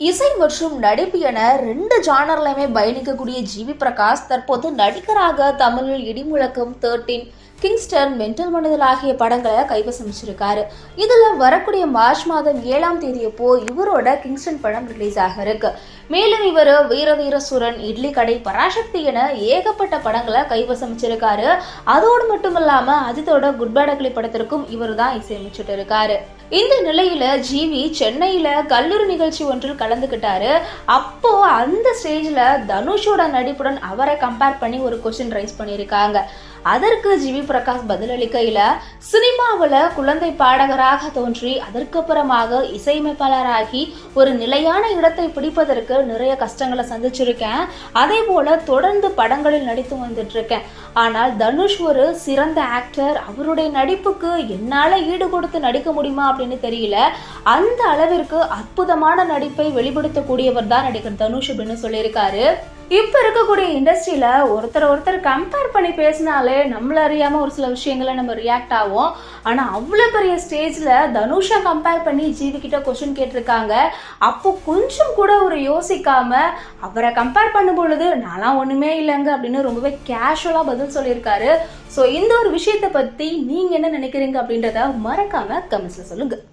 இசை மற்றும் நடிப்பு என ரெண்டு ஜானர்லையுமே பயணிக்கக்கூடிய ஜிவி பிரகாஷ் தற்போது நடிகராக தமிழில் Idimuzhakkam thirteen Kingston mental Manadhil ஆகிய படங்களை கைவசம் வச்சிருக்காரு இதுல வரக்கூடிய மார்ச் மாதம் ஏழாம் தேதியப்போ இவரோட கிங்ஸ்டன் படம் ரிலீஸ் ஆக இருக்கு மேலும் இவர் வீரதீர சுரன் இட்லி கடை பராசக்தி என ஏகப்பட்ட படங்களை கைவசம் வச்சிருக்காரு அதோடு மட்டும் இல்லாம அஜித்தோட குட் பேட் படத்திற்கும் இவர் தான் இசையமைச்சிட்டு இருக்காரு இந்த நிலையில ஜிவி சென்னையில கல்லூரி நிகழ்ச்சி ஒன்றில் கலந்துகிட்டாரு. அப்போ அந்த ஸ்டேஜ்ல தனுஷோட நடிப்புடன் அவரை கம்பேர் பண்ணி ஒரு கொஸ்டின் ரைஸ் பண்ணியிருக்காங்க. அதற்கு ஜிவி பிரகாஷ் பதிலளிக்கையில சினிமாவில் குழந்தை பாடகராக தோன்றி அதற்கப்புறமாக இசையமைப்பாளராகி ஒரு நிலையான இடத்தை பிடிப்பதற்கு நிறைய கஷ்டங்களை சந்திச்சிருக்கேன். அதே போல தொடர்ந்து படங்களில் நடித்து வந்துட்டு இருக்கேன் ஆனால் தனுஷ் ஒரு சிறந்த ஆக்டர் அவருடைய நடிப்புக்கு என்னால் ஈடு கொடுத்து நடிக்க முடியுமா அப்படின்னு தெரியல. அந்த அளவிற்கு அற்புதமான நடிப்பை வெளிப்படுத்தக்கூடியவர் தான் நடிகர் தனுஷ் அப்படின்னு சொல்லியிருக்காரு. இப்போ இருக்கக்கூடிய இண்டஸ்ட்ரியில் ஒருத்தர் ஒருத்தர் கம்பேர் பண்ணி பேசினாலே நம்மள அறியாமல் ஒரு சில விஷயங்களை நம்ம ரியாக்ட் ஆகும் ஆனால் அவ்வளோ பெரிய ஸ்டேஜில் தனுஷை கம்பேர் பண்ணி ஜீவி கிட்ட கேட்டிருக்காங்க. அப்போ கொஞ்சம் கூட ஒரு யோசிக்காம அவரை கம்பேர் பண்ணும் பொழுது நான்லாம் ஒன்றுமே இல்லைங்க அப்படின்னு ரொம்பவே கேஷுவலாக பதில் சொல்லியிருக்காரு. ஸோ இந்த ஒரு விஷயத்தை பற்றி நீங்கள் என்ன நினைக்கிறீங்க அப்படின்றத மறக்காம கமெண்ட்ஸில் சொல்லுங்கள்